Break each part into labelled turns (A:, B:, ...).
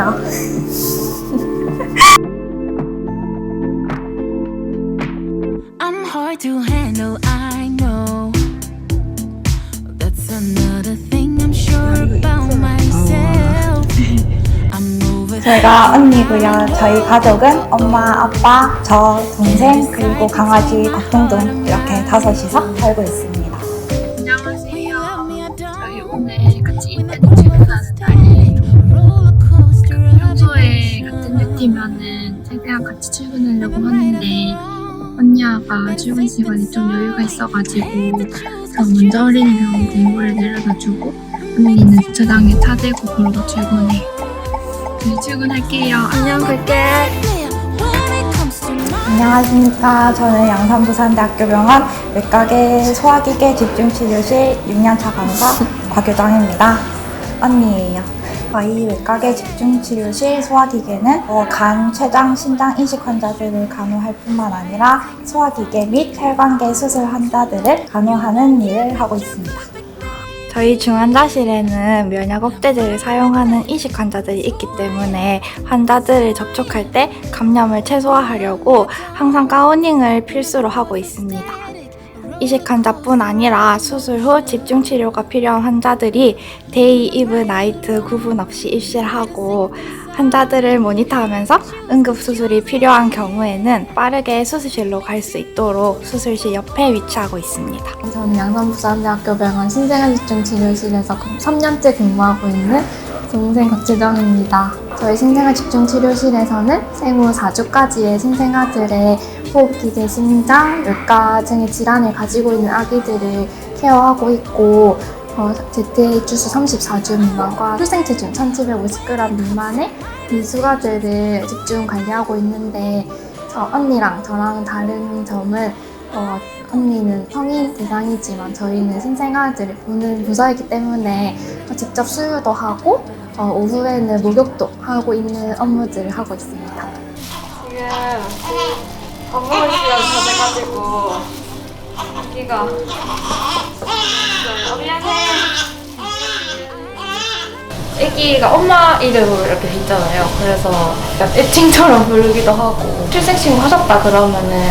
A: over
B: 제가 언니고요. 저희 가족은 엄마, 아빠, 저 동생 그리고 강아지 곽동동 이렇게 다섯이서 살고 있습니다.
C: 출근 시간이 좀 여유가 있어가지고 저 먼저 어린이병원 공부를 내려다주고 언니는 주차장에 차 대고 그러고 출근해요. 저희 출근할게요. 안녕 갈게.
B: 안녕하십니까. 저는 양산부산대학교 병원 외과계 소화기계 집중치료실 6년차 간사 곽유정입니다. 언니예요. 저희 외과계 집중치료실 소화기계는 어, 간, 췌장, 신장 이식 환자들을 간호할 뿐만 아니라 소화기계 및 혈관계 수술 환자들을 간호하는 일을 하고 있습니다. 저희 중환자실에는 면역 억제제를 사용하는 이식 환자들이 있기 때문에 환자들을 접촉할 때 감염을 최소화하려고 항상 가우닝을 필수로 하고 있습니다. 이식 환자뿐 아니라 수술 후 집중 치료가 필요한 환자들이 데이, 이브, 나이트 구분 없이 입실하고 환자들을 모니터하면서 응급 수술이 필요한 경우에는 빠르게 수술실로 갈 수 있도록 수술실 옆에 위치하고 있습니다.
C: 저는 양산부산대학교 병원 신생아집중치료실에서 3년째 근무하고 있는 동생 박재정입니다. 저희 신생아 집중치료실에서는 생후 4주까지의 신생아들의 호흡기계, 심장, 등의 질환을 가지고 있는 아기들을 케어하고 있고 어, ZA 주수 34주 미만과 출생 체중 1750g 미만의 미숙아들을 집중 관리하고 있는데 저 언니랑 저랑 다른 점은 어, 언니는 성인 대상이지만 저희는 신생아들을 보는 부서이기 때문에 어, 직접 수유도 하고 어, 오후에는 목욕도 하고 있는 업무들을 하고 있습니다.
D: 지금 밥 먹을 시간 다 돼가지고 어, 미안해. 아기가 엄마 이름으로 이렇게 돼 있잖아요. 그래서 약간 애칭처럼 부르기도 하고. 출생신고 하셨다 그러면은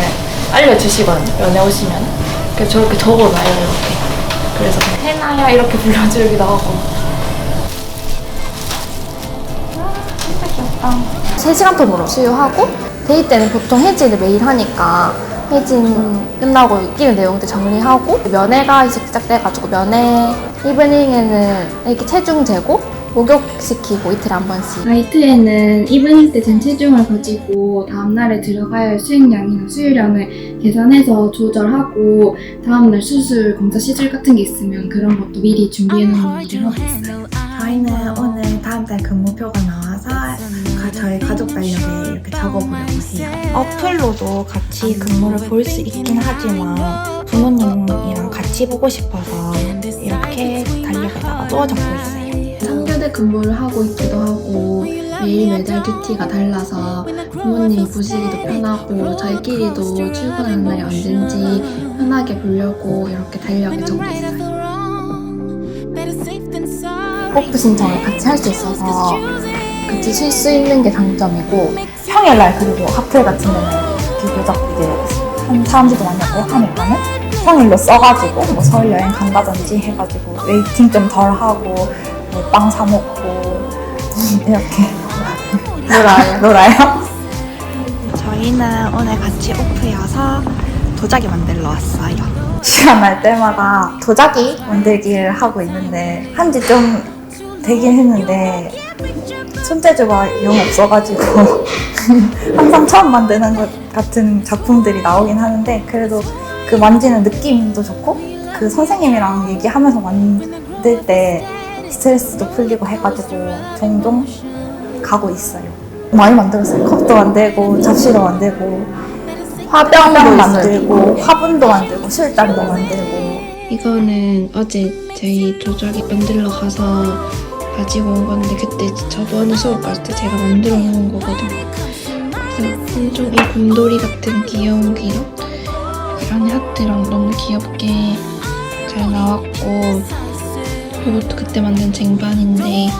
D: 알려주시거든요. 면회 오시면 그래서 저렇게 적어놔요 이렇게. 그래서 해나야 이렇게 불러주기도 하고
C: 3시간 텀으로 수유하고 데이 때는 보통 해지를 매일 하니까 해진 끝나고 끼는 내용들 정리하고 면회가 이제 시작돼가지고 면회 이브닝에는 애기 체중 재고 목욕시키고 이틀에 한 번씩.
E: 나이트에는 이브닝 때 잰 체중을 가지고 다음날에 들어가야 할 수행량이나 수유량을 계산해서 조절하고 다음날 수술, 검사 시술 같은 게 있으면 그런 것도 미리 준비해 놓는 일을 하고 있어요.
B: 저희는 오늘 다음 달 근무표가 나와 서 가- 저희 가족 달력에 이렇게 적어보려고 해요. 어플로도 같이 근무를 볼 수 있긴 하지만 부모님이랑 같이 보고 싶어서 이렇게 달력에다가 또 적고 있어요.
E: 3교대 근무를 하고 있기도 하고 매일 매달 듀티가 달라서 부모님이 보시기도 편하고 저희끼리도 출근하는 날이 언젠지 편하게 보려고 이렇게 달력에 적고 있어요.
C: 호프 신청을 같이 할 수 있어서 같이 쉴 수 있는 게 장점이고
B: 평일날 그리고 하플 같은 데는 비교적 이제 한 사람들도 많이 없고 하니까는 평일로 써가지고 뭐 서울 여행 간다든지 해가지고 웨이팅 좀 덜 하고 뭐 빵 사 먹고 이렇게
C: 놀아요.
B: 놀아요. 저희는 오늘 같이 오프여서 도자기 만들러 왔어요. 시간 날 때마다 도자기 만들기를 하고 있는데 한 지 좀 되긴 했는데 손재주가 영 없어가지고 항상 처음 만드는 것 같은 작품들이 나오긴 하는데 그래도 그 만지는 느낌도 좋고 그 선생님이랑 얘기하면서 만들 때 스트레스도 풀리고 해가지고 종종 가고 있어요. 많이 만들었어요. 컵도 만들고 접시도 만들고 화병 만들고 화분도 만들고 술잔도 만들고
E: 이거는 어제 저희 도자기 만들러 가서 가지고 온 건데 그때 저번에 수업 갔을 때 제가 만들어 놓은 거거든요. 그래서 엄청 이 곰돌이 같은 귀여운 그 안에 하트랑 너무 귀엽게 잘 나왔고 이것도 그때 만든 쟁반인데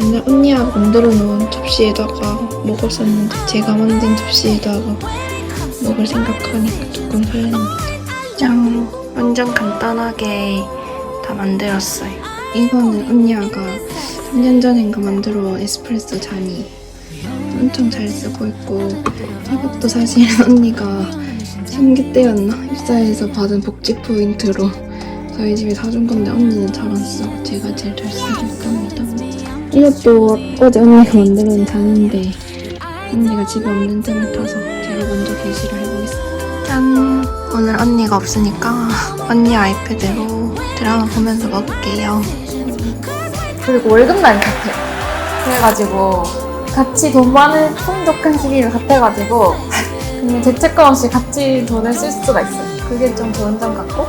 E: 옛날 언니가 만들어 놓은 접시에다가 먹었었는데 제가 만든 접시에다가 먹을 생각하니까 조금 설렙니다. 짠! 완전 간단하게 다 만들었어요. 이거는 언니가 3년 전인가 만들어 온 에스프레소 잔이 엄청 잘 쓰고 있고 이것도 사실 언니가 생기 때였나? 입사해서 받은 복지 포인트로 저희 집에 사준 건데 언니는 잘 안 쓰고 제가 제일 잘 쓰고 합니다. 이것도 어제 언니가 만들어 놓은 잔인데 언니가 집에 없는 틈을 타서 제가 먼저 게시를 해보겠습니다. 짠! 오늘 언니가 없으니까 언니 아이패드로 드라마 보면서 먹을게요.
C: 그리고 월급날 같아요. 그래가지고 같이 돈 많은 풍족한 시기를 같아가지고 죄책감 없이 같이 돈을 쓸 수가 있어요. 그게 좀 좋은 점 같고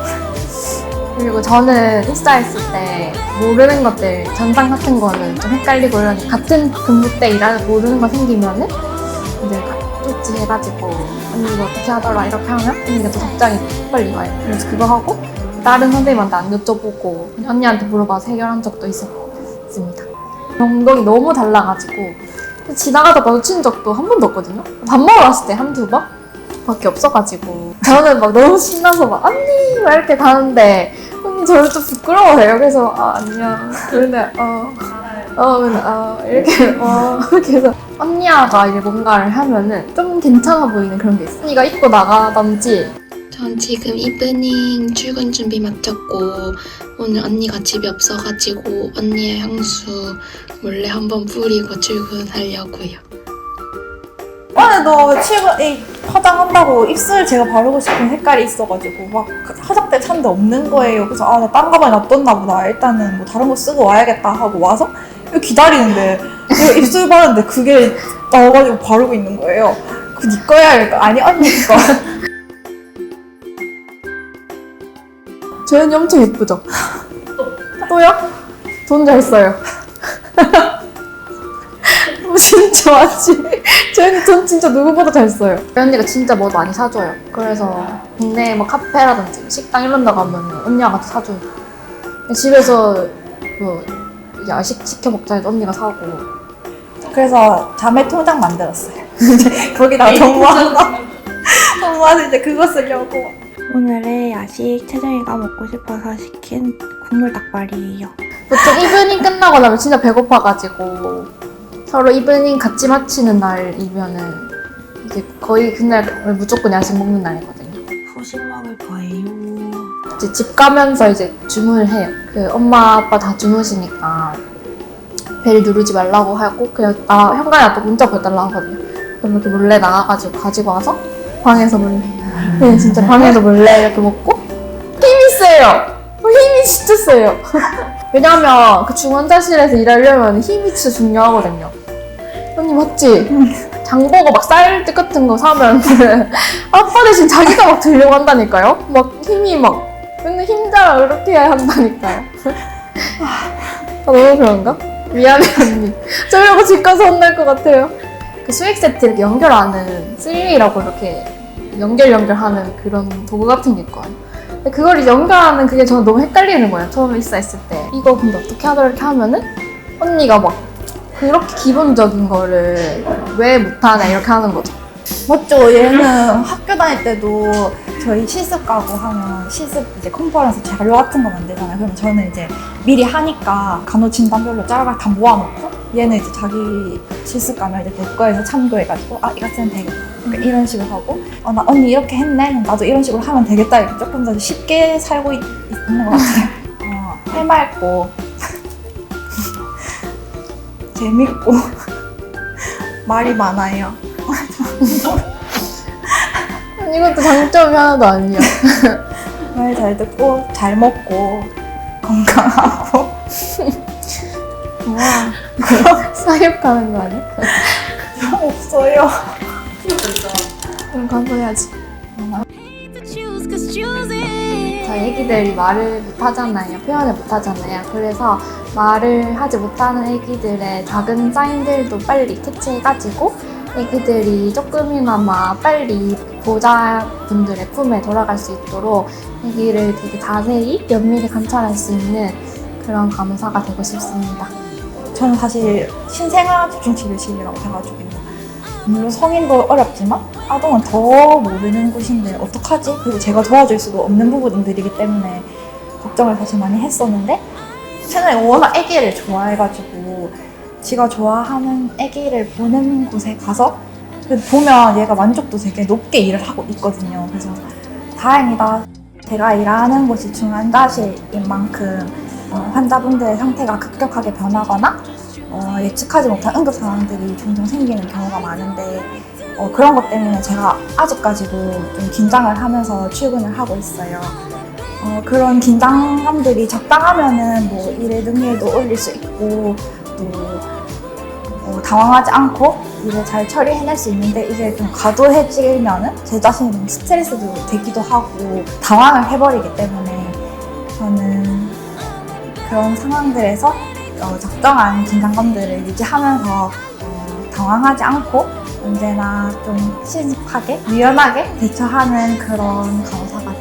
C: 그리고 저는 입사했을 때 모르는 것들 전상 같은 거는 좀 헷갈리고 이러니 같은 근무 때 일하는 모르는 거 생기면은 이제 쪽지 해가지고 언니 이거 어떻게 하더라 이렇게 하면 언니가 또 답장이 빨리 와요. 그래서 그거 하고 다른 선생님한테 안 여쭤보고 언니한테 물어봐서 해결한 적도 있었 습니다. 경동이 너무 달라가지고 지나가다가 마주친 적도 한 번도 없거든요. 밥 먹으러 왔을 때 한두 번? 밖에 없어가지고 저는 막 너무 신나서 막 언니 막 이렇게 가는데 언니 저를 좀 부끄러워해요. 그래서 아 안녕. 그런데 어. 어, 근데, 어, 이렇게, 어, 이렇게 해서, 언니야가 이제 뭔가를 하면은 좀 괜찮아 보이는 그런 게 있어. 언니가 입고 나가던지,
E: 전 지금 이브닝 출근 준비 마쳤고 오늘 언니가 집에 없어가지고 언니의 향수 몰래 한번 뿌리고 출근하려고요.
B: 오늘도 출근, 이 화장한다고 입술 제가 바르고 싶은 색깔이 있어가지고 막 화장대 찾는데 없는 거예요. 그래서 아, 나딴 가방에 놔뒀나 보다. 일단은 뭐 다른 거 쓰고 와야겠다 하고 와서 기다리는데 입술 바르는데 그게 나와가지고 바르고 있는 거예요. 그네 거야? 아니 언니 거.
C: 재현이 엄청 예쁘죠? 또요? 돈 잘 써요. 진짜 맞지? 재현이 돈 진짜 누구보다 잘 써요. 언니가 진짜 뭐 많이 사줘요. 그래서 국내 뭐 카페라든지 식당 이런 데 가면 언니가 같이 사줘요. 집에서 뭐 야식 시켜 먹자 해도 언니가 사고
B: 그래서 자매 통장 만들었어요. 거기다가 정모한 거. 정모해서 이제 그거 쓰려고. 오늘의 야식 채정이가 먹고 싶어서 시킨 국물 닭발이에요.
C: 보통 이브닝 끝나고 나면 진짜 배고파가지고 서로 이브닝 같이 마치는 날이면은 이제 거의 그날 무조건 야식 먹는 날이거든요.
B: 후식 먹을 거예요.
C: 이제 집 가면서 이제 주문을 해요. 그 엄마 아빠 다 주무시니까 벨 누르지 말라고 하고 그냥 나 현관에 또 문자 보여달라고 하거든요. 그럼 이렇게 몰래 나가가지고 가지고 와서 방에서 몰래 그 냥 진짜 방에서 몰래 이렇게 먹고 힘이 세요. 어, 힘이 진짜 세요. 왜냐면 그 중환자실에서 일하려면 힘이 진짜 중요하거든요. 언니 맞지? 장보고 막 쌀뜨 같은 거 사면 아빠 대신 자기가 막 들려고 한다니까요. 막 힘이 막 맨날 힘자랑 이렇게 해야 한다니까요. 아, 너무 그런가? 미안해 언니. 저러고 집 가서 혼날 것 같아요. 그 수익 세트 이렇게 연결하는 슬링이라고 이렇게 연결 연결하는 그런 도구 같은 게 있거든요. 근데 그걸 연결하는 그게 저는 너무 헷갈리는 거예요. 처음에 입사했을 때. 이거 근데 어떻게 하더라 이렇게 하면은 언니가 막 그렇게 기본적인 거를 왜 못하냐 이렇게 하는 거죠.
B: 맞죠? 얘는 학교 다닐 때도 저희 실습 가고 하면 실습 이제 컨퍼런스 자료 같은 거 만들잖아요. 그러면 저는 이제 미리 하니까 간호 진단별로 짜라락 다 모아놓고 얘는 이제 자기 실습 가면 이제 내 거에서 참고해가지고 아 이거 쓰면 되겠다. 그러니까 이런 식으로 하고 어, 나 언니 이렇게 했네. 나도 이런 식으로 하면 되겠다. 이렇게 조금 더 쉽게 살고 있, 있는 것 같아요. 어, 해맑고 재밌고 말이 많아요.
C: 이것도 장점이 하나도 아니야.
B: 말 잘 듣고 잘 먹고 건강하고
C: 와, 사육하는 거 아니야?
B: 없어요.
C: 그럼
A: choosing.
C: 저희 애기들이 말을 못하잖아요. 표현을 못하잖아요. 그래서 말을 하지 못하는 애기들의 작은 사인들도 빨리 캐치해가지고 애기들이 조금이나마 빨리 보호자분들의 품에 돌아갈 수 있도록 애기를 되게 자세히 면밀히 관찰할 수 있는 그런 간호사가 되고 싶습니다.
B: 저는 사실 신생아 집중치료실이라고 해가지고 물론 성인도 어렵지만 아동은 더 모르는 곳인데 어떡하지? 그리고 제가 도와줄 수도 없는 부분들이기 때문에 걱정을 사실 많이 했었는데 채널이 워낙 애기를 좋아해가지고 지가 좋아하는 애기를 보는 곳에 가서 그래도 보면 얘가 만족도 되게 높게 일을 하고 있거든요. 그래서 다행이다. 제가 일하는 곳이 중환자실인 만큼 어, 환자분들의 상태가 급격하게 변하거나 어, 예측하지 못한 응급 상황들이 종종 생기는 경우가 많은데 어, 그런 것 때문에 제가 아직까지도 좀 긴장을 하면서 출근을 하고 있어요. 어, 그런 긴장감들이 적당하면은 뭐 일의 능률도 올릴 수 있고 또 어, 당황하지 않고 일을 잘 처리해낼 수 있는데 이게 좀 과도해지면은 제 자신이 스트레스도 되기도 하고 당황을 해버리기 때문에 저는 그런 상황들에서 어, 적정한 긴장감들을 유지하면서 어, 당황하지 않고 언제나 좀 신속하게 유연하게 대처하는 그런 간호사가